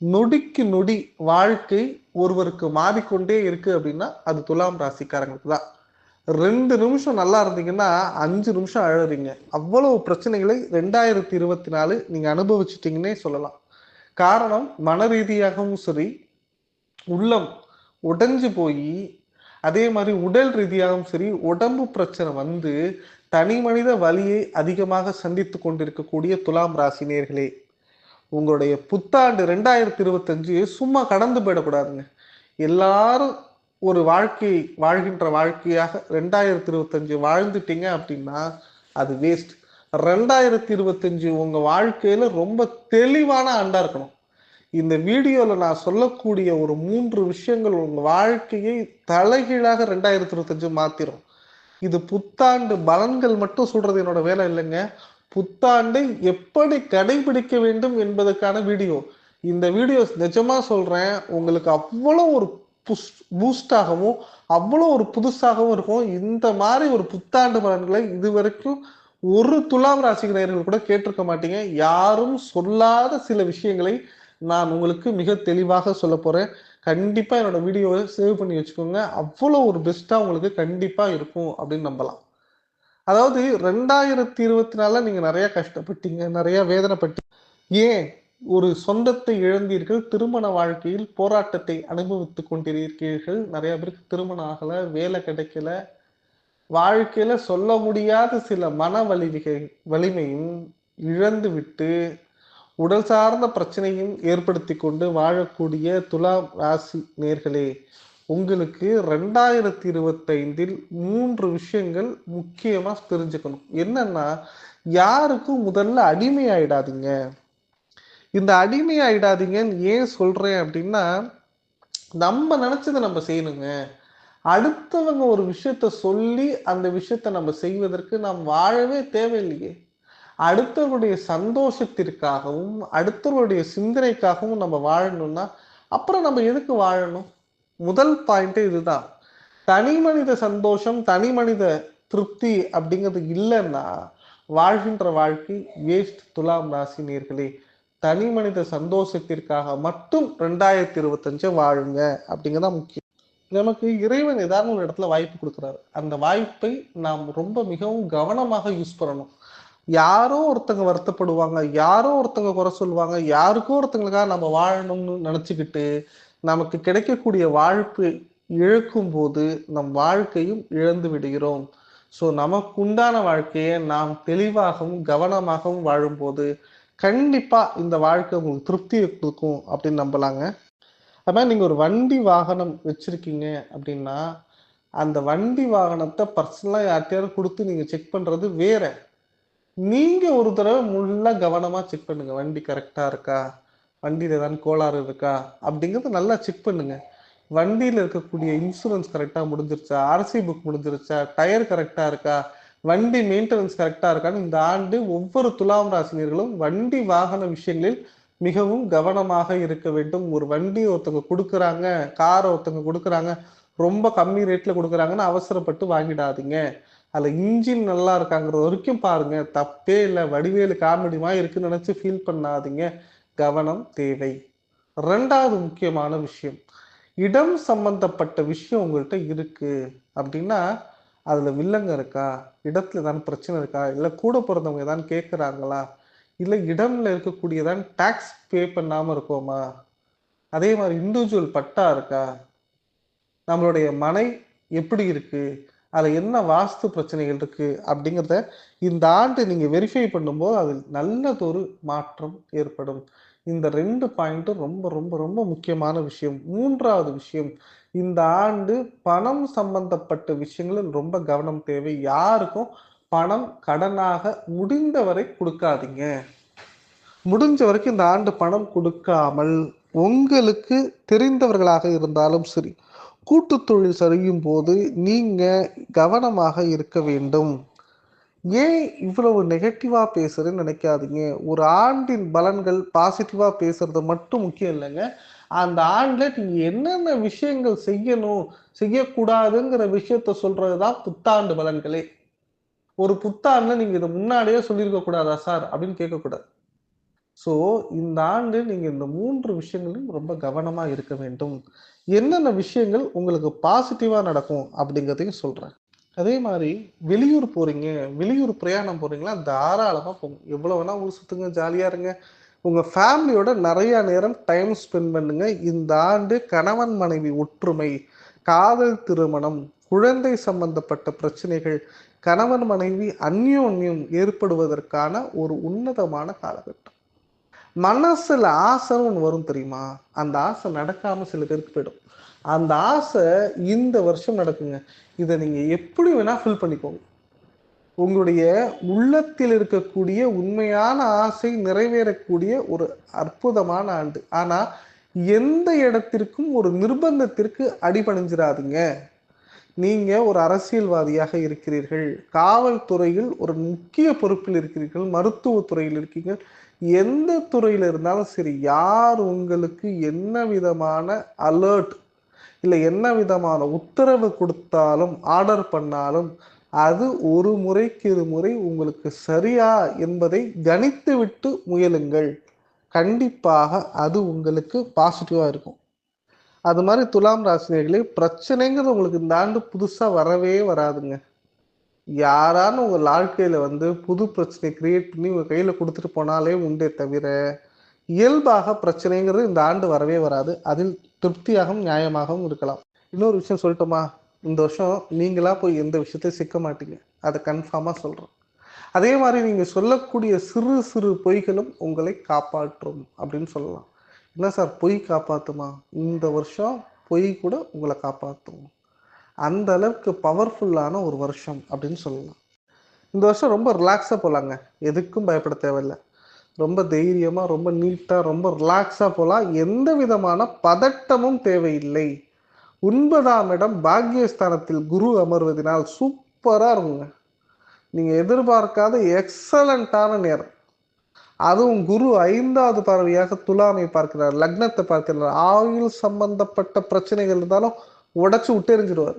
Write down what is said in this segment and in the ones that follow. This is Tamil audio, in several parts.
நொடிக்கு நொடி வாழ்க்கை ஒருவருக்கு மாறிக்கொண்டே இருக்கு அப்படின்னா அது துலாம் ராசிக்காரங்களுக்கு தான். ரெண்டு நிமிஷம் நல்லா இருந்தீங்கன்னா அஞ்சு நிமிஷம் அழறீங்க. அவ்வளவு பிரச்சனைகளை ரெண்டாயிரத்தி இருபத்தி நாலு நீங்க அனுபவிச்சிட்டீங்கன்னே சொல்லலாம். காரணம் மன ரீதியாகவும் சரி உள்ளம் உடைஞ்சு போய் அதே மாதிரி உடல் ரீதியாகவும் சரி உடம்பு பிரச்சனை வந்து தனி மனித வலியை அதிகமாக சந்தித்து கொண்டிருக்கக்கூடிய துலாம் ராசினியர்களே உங்களுடைய புத்தாண்டு ரெண்டாயிரத்தி இருபத்தஞ்சு சும்மா கடந்து போயிடக்கூடாதுங்க. எல்லாரும் ஒரு வாழ்க்கை வாழ்கின்ற வாழ்க்கையாக ரெண்டாயிரத்தி இருபத்தஞ்சு வாழ்ந்துட்டீங்க அப்படின்னா அது வேஸ்ட் ரெண்டாயிரத்தி இருபத்தஞ்சு உங்கள் வாழ்க்கையில் ரொம்ப தெளிவான ஆண்டாக இருக்கணும். இந்த வீடியோவில் நான் சொல்லக்கூடிய ஒரு மூன்று விஷயங்கள் உங்கள் வாழ்க்கையை தலைகீழாக ரெண்டாயிரத்தி இருபத்தஞ்சு மாற்றிடும் இது புத்தாண்டு பலன்கள் மட்டும் சொல்கிறது என்னோட வேலை இல்லைங்க. புத்தாண்டை எப்படி கடைபிடிக்க வேண்டும் என்பதற்கான வீடியோ. இந்த வீடியோ நிஜமா சொல்றேன் உங்களுக்கு அவ்வளோ ஒரு பூஸ்டாகவும் அவ்வளோ ஒரு புதுசாகவும் இருக்கும். இந்த மாதிரி ஒரு புத்தாண்டு பலன்களை இது வரைக்கும் ஒரு துலாம் ராசிகர்கள் கூட கேட்டிருக்க மாட்டீங்க. யாரும் சொல்லாத சில விஷயங்களை நான் உங்களுக்கு மிக தெளிவாக சொல்ல போறேன். கண்டிப்பா என்னோட வீடியோவை சேவ் பண்ணி வச்சுக்கோங்க. அவ்வளோ ஒரு பெஸ்டா உங்களுக்கு கண்டிப்பா இருக்கும் அப்படின்னு நம்பலாம். அதாவது ரெண்டாயிரத்தி இருபத்தி நாலுல நீங்க நிறைய கஷ்டப்பட்டீங்க நிறைய வேதனைப்பட்டீங்க. ஏன்? ஒரு சொந்தத்தை இழந்தீர்கள் திருமண வாழ்க்கையில் போராட்டத்தை அனுபவித்துக் கொண்டிருக்கிறீர்கள். நிறைய பேருக்கு திருமணம் ஆகல வேலை கிடைக்கல. வாழ்க்கையில சொல்ல முடியாத சில மன வலிமைகள் வலிமையும் இழந்து விட்டு உடல் சார்ந்த பிரச்சனையும் ஏற்படுத்தி கொண்டு வாழக்கூடிய துலாம் ராசி நேர்களே உங்களுக்கு ரெண்டாயிரத்தி இருபத்தைந்தில் மூன்று விஷயங்கள் முக்கியமாக தெரிஞ்சுக்கணும். என்னன்னா யாருக்கும் முதல்ல அடிமை ஆயிடாதீங்க இந்த அடிமை ஆயிடாதீங்கன்னு ஏன் சொல்றேன் அப்படின்னா நம்ம நினைச்சதை நம்ம செய்யணுங்க. அடுத்தவங்க ஒரு விஷயத்த சொல்லி அந்த விஷயத்த நம்ம செய்வதற்கு நாம் வாழவே தேவையில்லையே. அடுத்தவருடைய சந்தோஷத்திற்காகவும் அடுத்தவருடைய சிந்தனைக்காகவும் நம்ம வாழணும்னா அப்புறம் நம்ம எதுக்கு வாழணும்? முதல் பாயிண்ட்டு இதுதான். தனி மனித சந்தோஷம் தனி மனித திருப்தி அப்படிங்கிறது இல்லைன்னா வாழ்கின்ற வாழ்க்கை வேஸ்ட் துலாம் ராசி நேர்களே தனி மனித சந்தோஷத்திற்காக மட்டும் ரெண்டாயிரத்தி இருபத்தஞ்சு வாழுங்க அப்படிங்கிறதா முக்கியம். நமக்கு இறைவன் ஏதாவது ஒரு இடத்துல வாய்ப்பு கொடுக்குறாரு. அந்த வாய்ப்பை நாம் ரொம்ப மிகவும் கவனமாக யூஸ் பண்ணணும். யாரோ ஒருத்தங்க வருத்தப்படுவாங்க யாரோ ஒருத்தங்க குறை சொல்லுவாங்க யாருக்கோ ஒருத்தங்களுக்காக நம்ம வாழணும்னு நினச்சிக்கிட்டு நமக்கு கிடைக்கக்கூடிய வாழ்ப்பு இழக்கும் போது நம் வாழ்க்கையும் இழந்து விடுகிறோம். ஸோ நமக்கு உண்டான வாழ்க்கையை நாம் தெளிவாகவும் கவனமாகவும் வாழும்போது கண்டிப்பாக இந்த வாழ்க்கை உங்களுக்கு திருப்தியை கொடுக்கும் அப்படின்னு நம்பலாங்க. அது மாதிரி ஒரு வண்டி வாகனம் வச்சுருக்கீங்க அப்படின்னா அந்த வண்டி வாகனத்தை பர்சனலாக யார்கிட்டயாவது கொடுத்து நீங்கள் செக் பண்ணுறது வேற. நீங்கள் ஒரு தடவை முள்ள கவனமாக செக் பண்ணுங்கள் வண்டி கரெக்டாக இருக்கா? வண்டியில் ஏதாவது கோளாறு இருக்கா? அப்படிங்கிறத நல்லா செக் பண்ணுங்க. வண்டியில் இருக்கக்கூடிய இன்சூரன்ஸ் கரெக்டாக முடிஞ்சிருச்சா? ஆர்சி புக் முடிஞ்சிருச்சா? டயர் கரெக்டாக இருக்கா? வண்டி மெயின்டெனன்ஸ் கரெக்டாக இருக்கான்னு இந்த ஆண்டு ஒவ்வொரு துலாம் ராசினியர்களும் வண்டி வாகன விஷயங்களில் மிகவும் கவனமாக இருக்க வேண்டும். ஒரு வண்டி ஒருத்தவங்க கொடுக்குறாங்க காரை ஒருத்தவங்க கொடுக்குறாங்க ரொம்ப கம்மி ரேட்டில் கொடுக்குறாங்கன்னு அவசரப்பட்டு வாங்கிடாதீங்க. அதில் இன்ஜின் நல்லா இருக்காங்கிறது வரைக்கும் பாருங்கள் தப்பே இல்லை. வடிவேலு காமெடிமா இருக்குன்னு நினச்சி ஃபீல் பண்ணாதீங்க. கவனம் தேவை. ரெண்டாவது முக்கியமான விஷயம் இடம் சம்பந்தப்பட்ட விஷயம் உங்கள்கிட்ட இருக்கு. அப்படின்னா அதுல வில்லங்க இருக்கா? இடத்துல ஏதாவது பிரச்சனை இருக்கா? இல்லை கூட பிறந்தவங்க ஏதாவது கேட்குறாங்களா இல்லை இடம்ல இருக்கக்கூடியதான் டாக்ஸ் பே பண்ணாமல் இருக்கோமா? அதே மாதிரி இண்டிவிஜுவல் பட்டா இருக்கா? நம்மளுடைய மனை எப்படி இருக்கு? அதில் என்ன வாஸ்து பிரச்சனைகள் இருக்கு? அப்படிங்கிறத இந்த ஆண்டு நீங்கள் வெரிஃபை பண்ணும்போது அதில் நல்லதொரு மாற்றம் ஏற்படும். இந்த ரெண்டு பாயிண்ட்டும் ரொம்ப ரொம்ப ரொம்ப முக்கியமான விஷயம். மூன்றாவது விஷயம் இந்த ஆண்டு பணம் சம்பந்தப்பட்ட விஷயங்களில் ரொம்ப கவனம் தேவை. யாருக்கும் பணம் கடனாக முடிந்தவரை கொடுக்காதீங்க. முடிஞ்ச வரைக்கும் இந்த ஆண்டு பணம் கொடுக்காமல் உங்களுக்கு தெரிந்தவர்களாக இருந்தாலும் சரி கூட்டு தொழில் செய்யும் போது நீங்க கவனமாக இருக்க வேண்டும். ஏன் இவ்வளவு நெகட்டிவா பேசுறேன்னு நினைக்காதீங்க. ஒரு ஆண்டின் பலன்கள் பாசிட்டிவா பேசுறது மட்டும் முக்கியம் இல்லைங்க. அந்த ஆண்டில் நீங்கள் என்னென்ன விஷயங்கள் செய்யணும் செய்யக்கூடாதுங்கிற விஷயத்த சொல்றதுதான் புத்தாண்டு பலன்களே. ஒரு புத்தாண்டில் நீங்கள் இதை முன்னாடியே சொல்லியிருக்க கூடாதா சார்? அப்படின்னு கேட்கக்கூடாது. ஸோ இந்த ஆண்டு நீங்கள் இந்த மூன்று விஷயங்களையும் ரொம்ப கவனமாக இருக்க வேண்டும். என்னென்ன விஷயங்கள் உங்களுக்கு பாசிட்டிவாக நடக்கும் அப்படிங்கிறதையும் சொல்கிறேன் அதே மாதிரி வெளியூர் போறீங்க வெளியூர் பிரயாணம் போறீங்களா? தாராளமா போங்க. எவ்வளவு வேணா ஊர் சுத்துங்க ஜாலியா இருங்க. உங்க ஃபேமிலியோட நிறைய நேரம் டைம் ஸ்பெண்ட் பண்ணுங்க. இந்த ஆண்டு கணவன் மனைவி ஒற்றுமை காதல் திருமணம் குழந்தை சம்பந்தப்பட்ட பிரச்சனைகள் கணவன் மனைவி அந்யோன்யம் ஏற்படுவதற்கான ஒரு உன்னதமான காலகட்டம். மனசுல ஆசைன்னு ஒன்று வரும் தெரியுமா? அந்த ஆசை நடக்காம சில பேருக்கு போயிடும். அந்த ஆசை இந்த வருஷம் நடக்குங்க. இதை நீங்க எப்படி வேணா ஃபில் பண்ணிக்கோங்க. உங்களுடைய உள்ளத்தில் இருக்கக்கூடிய உண்மையான ஆசை நிறைவேறக்கூடிய ஒரு அற்புதமான ஆண்டு. ஆனா எந்த இடத்திற்கும் ஒரு நிர்பந்தத்திற்கு அடிபணிஞ்சிடாதீங்க நீங்க ஒரு அரசியல்வாதியாக இருக்கிறீர்கள். காவல்துறையில் ஒரு முக்கிய பொறுப்பில் இருக்கிறீர்கள். மருத்துவத்துறையில் இருக்கீங்க. எந்த துறையில் இருந்தாலும் சரி யார் உங்களுக்கு என்ன விதமான அலர்ட் இல்லை என்ன விதமான உத்தரவு கொடுத்தாலும் ஆர்டர் பண்ணாலும் அது ஒரு முறைக்கு இரு முறை உங்களுக்கு சரியா என்பதை கணித்து விட்டு முயலுங்கள். கண்டிப்பாக அது உங்களுக்கு பாசிட்டிவாக இருக்கும். அது மாதிரி துலாம் ராசினியர்களே பிரச்சனைங்கிறது உங்களுக்கு இந்த ஆண்டு புதுசாக வரவே வராதுங்க. யாரான உங்கள் வாழ்க்கையில் வந்து புது பிரச்சனை கிரியேட் பண்ணி உங்கள் கையில் கொடுத்துட்டு போனாலே உண்டே தவிர இயல்பாக பிரச்சனைங்கிறது இந்த ஆண்டு வரவே வராது. அதில் திருப்தியாகவும் நியாயமாகவும் இருக்கலாம். இன்னொரு விஷயம் சொல்லட்டுமா? இந்த வருஷம் நீங்களா போய் எந்த விஷயத்தையும் சிக்க மாட்டீங்க. அதை கன்ஃபார்மாக சொல்கிறோம் அதே மாதிரி நீங்கள் சொல்லக்கூடிய சிறு சிறு பொய்களும் உங்களை காப்பாற்றும் அப்படின்னு சொல்லலாம். என்ன சார்? பொய் காப்பாற்றுமா இந்த வருஷம் பொய் கூட உங்களை காப்பாற்றும் அந்த அளவுக்கு பவர்ஃபுல்லான ஒரு வருஷம் அப்படின்னு சொல்லலாம். இந்த வருஷம் ரொம்ப ரிலாக்ஸாக போகலாங்க எதுக்கும் பயப்பட தேவையில்லை. ரொம்ப தைரியமா ரொம்ப நீட்டா ரொம்ப ரிலாக்ஸா போகலாம் எந்த விதமான பதட்டமும் தேவையில்லை. ஒன்பதாம் இடம் பாக்யஸ்தானத்தில் குரு அமர்வதனால் சூப்பரா இருக்குங்க. நீங்க எதிர்பார்க்காத எக்ஸலண்டான நேரம். அதுவும் குரு ஐந்தாவது பார்வையாக துலாமை பார்க்கிறார் லக்னத்தை பார்க்கிறார். ஆயுள் சம்பந்தப்பட்ட பிரச்சனைகள் இருந்தாலும் உடைச்சு விட்டெறிஞ்சிடுவார்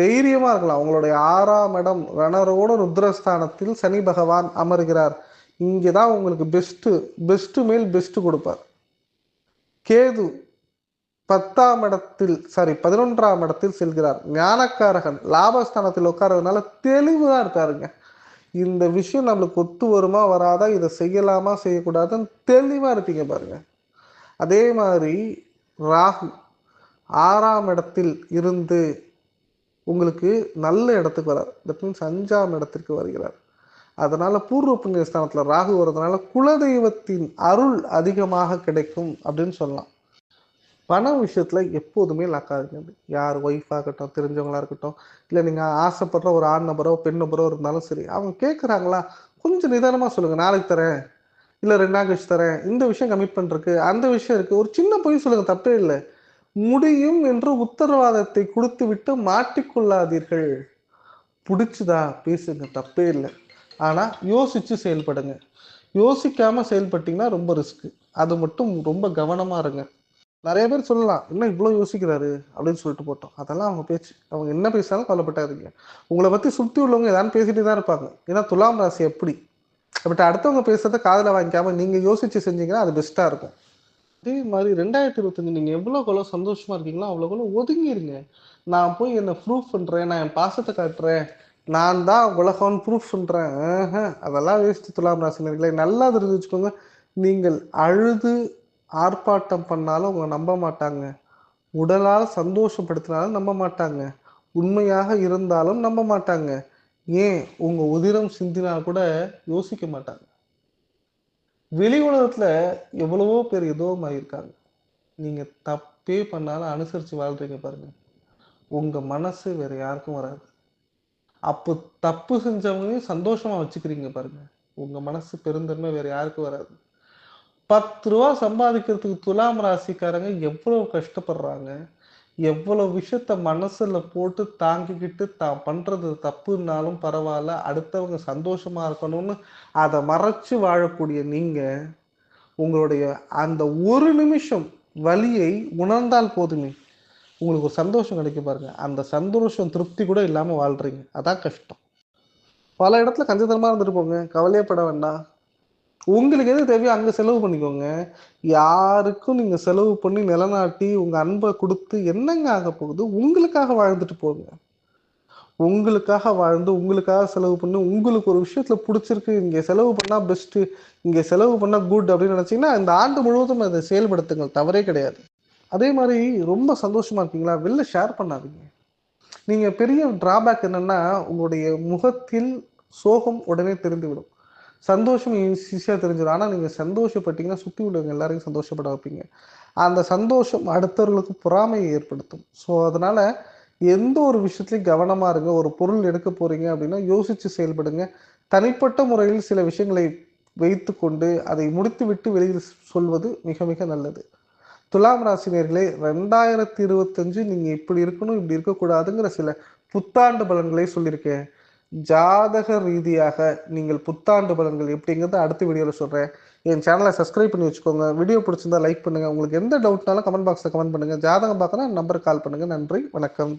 தைரியமா இருக்கலாம். உங்களுடைய ஆறாம் இடம் ரணரோட ருத்ரஸ்தானத்தில் சனி பகவான் அமர்கிறார். இங்கே தான் உங்களுக்கு பெஸ்ட்டு பெஸ்ட்டு மேல் பெஸ்ட்டு கொடுப்பார். கேது பத்தாம் இடத்தில் சாரி பதினொன்றாம் இடத்தில் செல்கிறார். ஞானக்காரகன் லாபஸ்தானத்தில் உட்கார்றதுனால தெளிவாக இருக்காருங்க. இந்த விஷயம் நம்மளுக்கு ஒத்து வருமா வராதா இதை செய்யலாமா செய்யக்கூடாதுன்னு தெளிவாக இருப்பீங்க பாருங்க. அதே மாதிரி ராகு ஆறாம் இடத்தில் இருந்து உங்களுக்கு நல்ல இடத்துக்கு வரார். தட் மீன்ஸ் அஞ்சாம் இடத்திற்கு வருகிறார். அதனால பூர்வ புண்ணிய ராகு வர்றதுனால குலதெய்வத்தின் அருள் அதிகமாக கிடைக்கும் அப்படின்னு சொல்லலாம். பண விஷயத்தில் எப்போதுமே லக்காதுங்க யார் ஒய்ஃப் ஆகட்டும் தெரிஞ்சவங்களா இருக்கட்டும் இல்லை நீங்கள் ஆசைப்படுற ஒரு ஆண் நபரோ பெண் நபரோ இருந்தாலும் சரி அவங்க கேட்குறாங்களா கொஞ்சம் நிதானமாக சொல்லுங்கள் நாளைக்கு தரேன். இல்லை ரெண்டு நாள் கழிச்சு தரேன். இந்த விஷயம் கமிட்மெண்ட் இருக்கு அந்த விஷயம் இருக்குது ஒரு சின்ன பொய் சொல்லுங்கள் தப்பே இல்லை. முடியும் என்று உத்தரவாதத்தை கொடுத்து விட்டு மாட்டிக்கொள்ளாதீர்கள். பிடிச்சுதா? பேசுங்க தப்பே இல்லை. ஆனால் யோசித்து செயல்படுங்க. யோசிக்காமல் செயல்பட்டீங்கன்னா ரொம்ப ரிஸ்க்கு அது மட்டும் ரொம்ப கவனமாக இருங்க. நிறைய பேர் சொல்லலாம் என்ன இவ்வளோ யோசிக்கிறாரு? அப்படின்னு சொல்லிட்டு போட்டோம். அதெல்லாம் அவங்க பேச்சு. அவங்க என்ன பேசினாலும் கவலைப்பட்டாதீங்க உங்களை பற்றி சுற்றி உள்ளவங்க ஏதாவது பேசிட்டு தான் இருப்பாங்க. ஏன்னா துலாம் ராசி எப்படி? பட் அடுத்தவங்க பேசுறத காதில் வாங்கிக்காம நீங்கள் யோசிச்சு செஞ்சீங்கன்னா அது பெஸ்ட்டாக இருக்கும். அதே மாதிரி ரெண்டாயிரத்தி இருபத்தஞ்சு நீங்கள் எவ்வளவு எவ்வளவு சந்தோஷமாக இருக்கீங்களோ அவ்வளவு ஒதுங்கிருங்க. நான் போய் என்னை ப்ரூஃப் பண்ணுறேன் நான் என் பாசத்தை காட்டுறேன் நான் தான் உலகம்னு ப்ரூஃப் சொல்கிறேன் அதெல்லாம் வேஸ்ட் துலாம் ராசினர்களே. நல்லா தெரிஞ்சு வச்சுக்கோங்க. நீங்கள் அழுது ஆர்ப்பாட்டம் பண்ணாலும் அவங்க நம்ப மாட்டாங்க. உடலால் சந்தோஷப்படுத்தினாலும் நம்ப மாட்டாங்க. உண்மையாக இருந்தாலும் நம்ப மாட்டாங்க. ஏன்? உங்கள் உதிரம் சிந்தினா கூட யோசிக்க மாட்டாங்க. வெளி உலகத்தில் எவ்வளவோ பேர் எதுவும் இருக்காங்க. நீங்கள் தப்பே பண்ணாலும் அனுசரித்து வாழ்றீங்க பாருங்கள் உங்கள் மனசு வேறு யாருக்கும் வராது. அப்போ தப்பு செஞ்சவங்களையும் சந்தோஷமா வச்சுக்கிறீங்க பாருங்க. உங்க மனசு பெருந்தன்மை வேற யாருக்கும் வராது. பத்து ரூபா சம்பாதிக்கிறதுக்கு துலாம் ராசிக்காரங்க எவ்வளவு கஷ்டப்படுறாங்க? எவ்வளவு விஷயத்த மனசுல போட்டு தாங்கிக்கிட்டு தான் பண்றது தப்புனாலும் பரவாயில்ல அடுத்தவங்க சந்தோஷமா இருக்கணும்னு அதை மறைச்சு வாழக்கூடிய நீங்க உங்களுடைய அந்த ஒரு நிமிஷம் வலியை உணர்ந்தால் போதுமே. உங்களுக்கு ஒரு சந்தோஷம் கிடைக்கும் பாருங்க. அந்த சந்தோஷம் திருப்தி கூட இல்லாமல் வாழ்றீங்க. அதான் கஷ்டம். பல இடத்துல கஞ்சதனமாக இருந்துட்டு போங்க. கவலையே வேண்டாம். உங்களுக்கு எது தேவையோ அங்கே செலவு பண்ணிக்கோங்க. யாருக்கும் நீங்கள் செலவு பண்ணி நிலநாட்டி உங்கள் அன்பை கொடுத்து என்னங்க ஆக போகுது? உங்களுக்காக வாழ்ந்துட்டு போங்க. உங்களுக்காக வாழ்ந்து உங்களுக்காக செலவு பண்ணி உங்களுக்கு ஒரு விஷயத்தில் பிடிச்சிருக்கு. இங்கே செலவு பண்ணால் பெஸ்ட்டு இங்கே செலவு பண்ணால் குட் அப்படின்னு நினச்சிங்கன்னா இந்த ஆண்டு முழுவதும் அதை செயல்படுத்துங்கள். தவறே கிடையாது. அதே மாதிரி ரொம்ப சந்தோஷமா இருக்கீங்களா? வெளில ஷேர் பண்ணாதீங்க. நீங்க பெரிய டிராபேக் என்னன்னா உங்களுடைய முகத்தில் சோகம் உடனே தெரிந்துவிடும். சந்தோஷம் ஈஸியாக தெரிஞ்சிடும் ஆனால் நீங்கள் சந்தோஷப்பட்டீங்கன்னா சுற்றி உள்ளவங்க எல்லாரையும் சந்தோஷப்பட வைப்பீங்க. அந்த சந்தோஷம் அடுத்தவர்களுக்கு பொறாமையை ஏற்படுத்தும். ஸோ அதனால எந்த ஒரு விஷயத்துலையும் கவனமாக இருங்க. ஒரு பொருள் எடுக்க போறீங்க அப்படின்னா யோசிச்சு செயல்படுங்க. தனிப்பட்ட முறையில் சில விஷயங்களை வைத்துக்கொண்டு அதை முடித்து விட்டு வெளியில் சொல்வது மிக மிக நல்லது. துலாம் ராசினியர்களே ரெண்டாயிரத்தி இருபத்தஞ்சு நீங்க இப்படி இருக்கணும் இப்படி இருக்கக்கூடாதுங்கிற சில புத்தாண்டு பலன்களை சொல்லியிருக்கேன். ஜாதக ரீதியாக நீங்கள் புத்தாண்டு பலன்கள் எப்படிங்கிறத அடுத்த வீடியோவில் சொல்கிறேன் என் சேனலை சப்ஸ்கிரைப் பண்ணி வச்சுக்கோங்க. வீடியோ பிடிச்சிருந்தா லைக் பண்ணுங்கள் உங்களுக்கு எந்த டவுட்னாலும் கமெண்ட் பாக்ஸில் கமெண்ட் பண்ணுங்கள் ஜாதகம் பார்க்கணும் நம்பருக்கு கால் பண்ணுங்கள் நன்றி வணக்கம்.